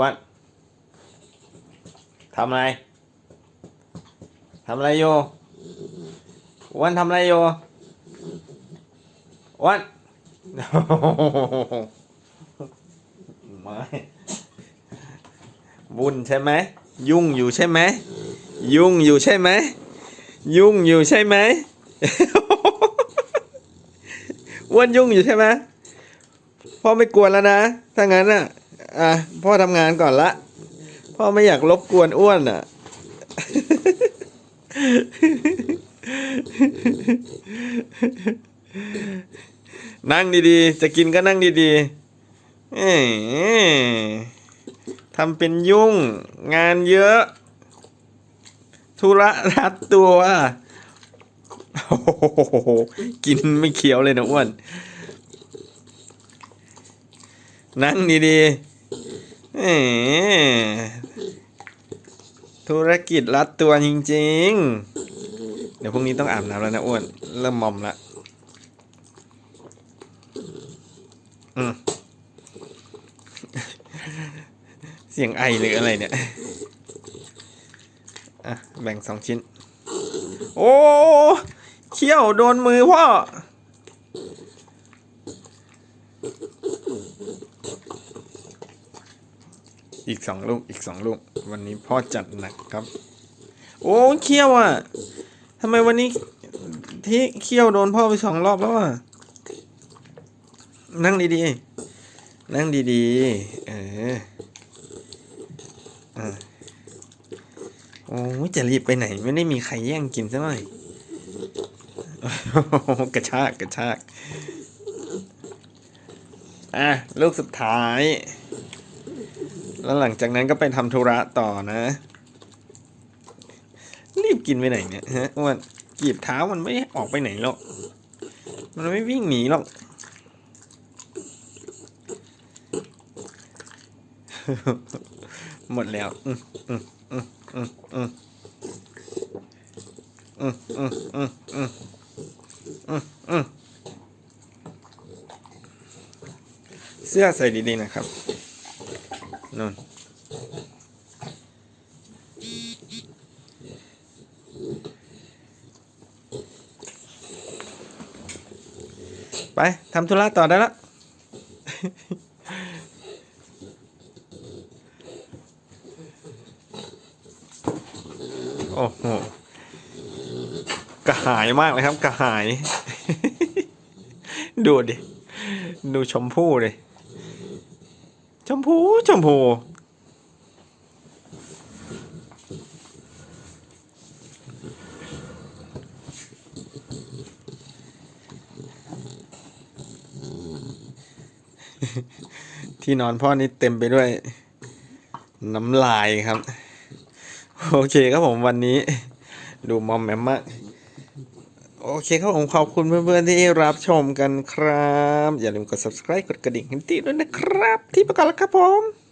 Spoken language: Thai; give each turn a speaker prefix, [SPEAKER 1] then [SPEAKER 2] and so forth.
[SPEAKER 1] วันทำอะไรทำอะไรอยู่วันทำอะไรอยู่วันไม่วุ่นใช่ไหมยุ่งอยู่ใช่ไหมยุ่งอยู่ใช่ไหมยุ่งอยู่ใช่ไหมอ้วนยุ่งอยู่ใช่ไหมพ่อไม่กวนแล้วนะถ้างั้นอะ อะพ่อทำงานก่อนละ พ่อไม่อยากรบกวนอ้วนอะ นั่งดีๆ จะกินก็นั่งดีๆเอ้ยทำเป็นยุ่ง งานเยอะ ธุระรัดตัวโอ้โหกินไม่เคี้ยวเลยนะอ้วน นั่งดีๆ เอธุรกิจรัดตัวจริงๆ เดี๋ยวพรุ่งนี้ต้องอาบน้ำแล้วนะอ้วน เริ่มมอมละอืมเสียงไอหรืออะไรเนี่ย อะ แบ่งสองชิ้น โอ้เขี้ยวโดนมือพ่อ อีกสองลูกอีกสองลูก วันนี้พ่อจัดหนักครับ โอ้เขี้ยวอะทำไมวันนี้ที่เขี้ยวโดนพ่อไปสองรอบแล้วอะนั่งดีๆ นั่งดีๆเออเออโอ้จะรีบไปไหน ไม่ได้มีใครแย่งกินซะหน่อยกระชาก กระชาก อะ ลูกสุดท้าย แล้วหลังจากนั้นก็ไปทำธุระต่อนะ รีบกินไปไหนเนี่ยฮะอ้วนกีบเท้ามันไม่ออกไปไหนหรอก มันไม่วิ่งหนีหรอก หมดแล้ว อืมอืมอืมอืมอืมอืมอืมอืมอืมอืมอืมเสื้อใส่ดีๆนะครับ นู่นไปทำธุระต่อได้แล้วโอ้โหกระหายมากเลยครับกระหาย ดูดิ ดูชมพู่ดิ ชมพูชมพูที่นอนพ่อนี่เต็มไปด้วย น้ำลายครับ โอเคครับผมวันนี้ ดูมอมแมมมาก โอเคครับผมขอบคุณเพื่อนๆที่รับชมกันครับ อย่าลืมกด subscribe กดกระดิ่งให้ตีด้วยนะครับ ที่ประกาศแล้วครับผม